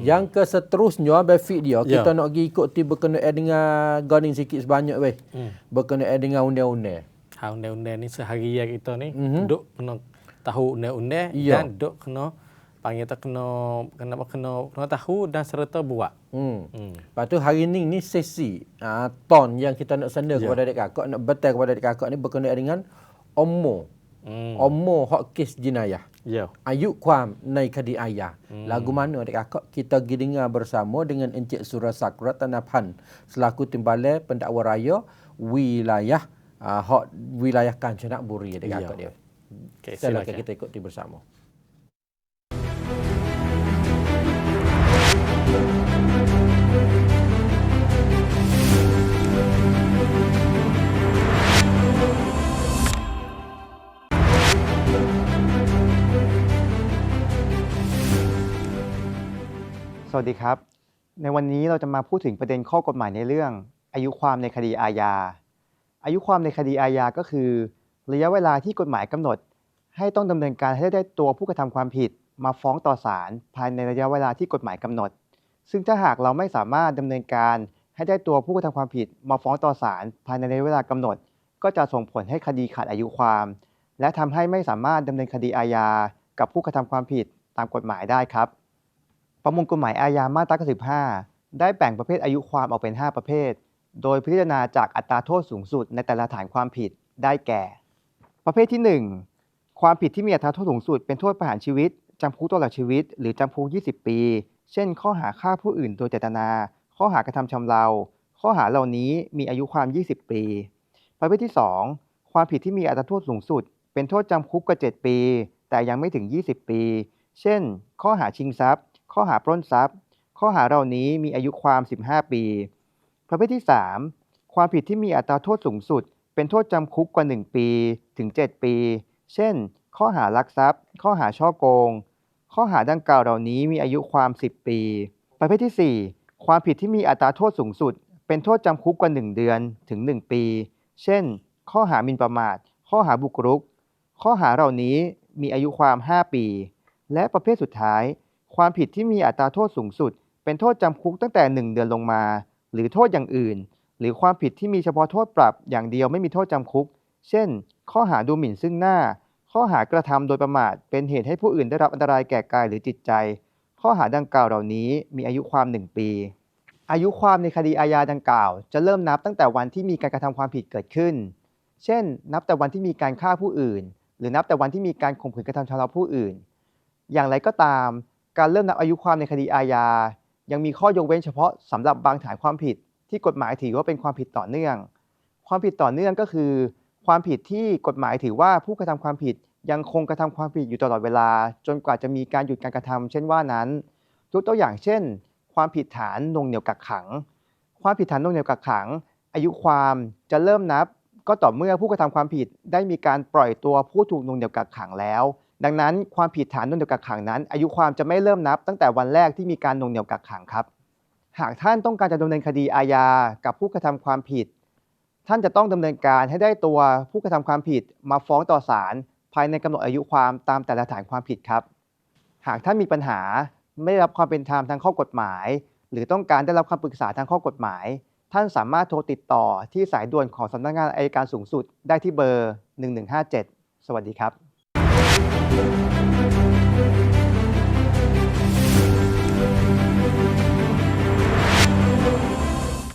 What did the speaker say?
Yang ke seterusnya befit dia Ya. kita nak pergi ikut ti berkenaan dengan ganing sikit sebanyak weh. Hmm. Berkenaan dengan undang-undang. Ha undang-undang ni seharian kita ni Mhm. duk kena tahu undang-undang Ya. dan duk kena panggil tak kena kena kena kena tahu dan serta buat. Hmm. Hmm. Lepas tu hari ni ni sesi uh, ton yang kita nak senda Ya. kepada adik kakak nak betul kepada adik kakak ni berkenaan dengan ommo. Hmm. Ommo hak kes jenayah. Ya. อายุความในคดีอาญา Hmm. Lagu mana adik kakak kita pergi dengar bersama dengan Encik Surasak Ratanapan selaku Timbalan Pendakwa Raya wilayah uh, hak wilayah Kanchanaburi adik Ya. kakak dia. Okey, Silakan silakan. kita ikuti bersama. สวัสดีครับ ในวันนี้เราจะมาพูดถึงประเด็นข้อกฎหมายในเรื่อง อายุความในคดีอาญา อายุความในคดีอาญาก็คือ ระยะเวลาที่กฎหมายกำหนด ให้ต้องดำเนินการให้ได้ตัวผู้กระทำความผิด มาฟ้องต่อศาลภายในระยะเวลาที่กฎหมายกำหนด ซึ่งถ้าหากเราไม่สามารถดำเนินการให้ได้ตัวผู้กระทำความผิด มาฟ้องต่อศาลภายในระยะเวลากำหนด ก็จะส่งผลให้คดีขาดอายุความ และทำให้ไม่สามารถดำเนินคดีอาญา กับผู้กระทำความผิดตามกฎหมายได้ครับ ประมวลกฎหมายอาญามาตรา95 ได้แบ่งประเภทอายุความออกเป็น 5 ประเภท โดยพิจารณาจากอัตราโทษสูงสุดในแต่ละฐานความผิดได้แก่ ประเภทที่ 1 ความผิดที่มีอัตราโทษสูงสุดเป็นโทษประหารชีวิตจำคุกตลอดชีวิต หรือจำคุก 20 ปี เช่น ข้อหาฆ่าผู้อื่นโดยเจตนา ข้อหากระทำชำเรา ข้อหาเหล่านี้มีอายุความ 20 ปี ประเภทที่ 2 ความผิดที่มีอัตราโทษสูงสุด เป็นโทษจำคุกกว่า7ปี แต่ยังไม่ถึง 20 ปี เช่น ข้อหาชิงทรัพย์ ข้อหาปล้นทรัพย์ ข้อหาเหล่านี้มีอายุความ 15 ปี ประเภทที่ 3 ความผิดที่มีอัตราโทษสูงสุด เป็นโทษจำคุกกว่า 1 ปีถึง 7 ปี เช่น ข้อหารักทรัพย์ ข้อหาช่อโกง ข้อหาดังกล่าวเหล่านี้มีอายุความ 10 ปี ประเภทที่ 4 ความผิดที่มีอัตราโทษสูงสุด เป็นโทษจำคุกกว่า 1 เดือนถึง 1 ปี เช่น ข้อหาหมิ่นประมาท ข้อหาบุกรุก ข้อหาเหล่านี้มีอายุความ 5 ปี และประเภทสุดท้าย ความผิดที่มีอัตราโทษสูงสุด เป็นโทษจำคุกตั้งแต่ 1 เดือนลงมา หรือโทษอย่างอื่น หรือความผิดที่มีเฉพาะโทษปรับอย่างเดียวไม่มีโทษจำคุก เช่น ข้อหาดูหมิ่นซึ่งหน้า ข้อหากระทำโดยประมาท เป็นเหตุให้ผู้อื่นได้รับอันตรายแก่กายหรือจิตใจ ข้อหาดังกล่าวเหล่านี้มีอายุความ 1 ปี อายุความในคดีอาญาดังกล่าว จะเริ่มนับตั้งแต่วันที่มีการกระทำความผิดเกิดขึ้น เช่น นับแต่วันที่มีการฆ่าผู้อื่น หรือนับแต่วันที่มีการข่มขืนกระทำชำเราผู้อื่น อย่างไรก็ตาม การเริ่มนับอายุความในคดีอาญา ยังมีข้อยกเว้นเฉพาะสำหรับบางฐานความผิด ที่กฎหมายถือว่าเป็นความผิดต่อเนื่อง ความผิดต่อเนื่องก็คือ ความผิดที่กฎหมายถือว่าผู้กระทำความผิดยังคงกระทำความผิดอยู่ตลอดเวลา จนกว่าจะมีการหยุดการกระทำเช่นว่านั้นยกตัวอย่างเช่น ความผิดฐานนงเหนี่ยวกักขัง ความผิดฐานนงเหนี่ยวกักขัง อายุความจะเริ่มนับ ก็ต่อเมื่อผู้กระทำความผิดได้มีการปล่อยตัวผู้ถูกนงเหนี่ยวกักขังแล้ว ดังนั้นความผิดฐานหน่วงเหนียวกักขังนั้น อายุความจะไม่เริ่มนับตั้งแต่วันแรกที่มีการหน่วงเหนียวกักขังครับ หากท่านต้องการจะดำเนินคดีอาญากับผู้กระทำความผิด ท่านจะต้องดำเนินการให้ได้ตัวผู้กระทำความผิดมาฟ้องต่อศาลภายในกำหนดอายุความตามแต่ละฐานความผิดครับ หากท่านมีปัญหาไม่ได้รับความเป็นธรรมทางข้อกฎหมาย หรือต้องการได้รับคำปรึกษาทางข้อกฎหมาย ท่านสามารถโทรติดต่อที่สายด่วนของสำนักงานอายการสูงสุดได้ที่เบอร์ 1157 สวัสดีครับ Thank you.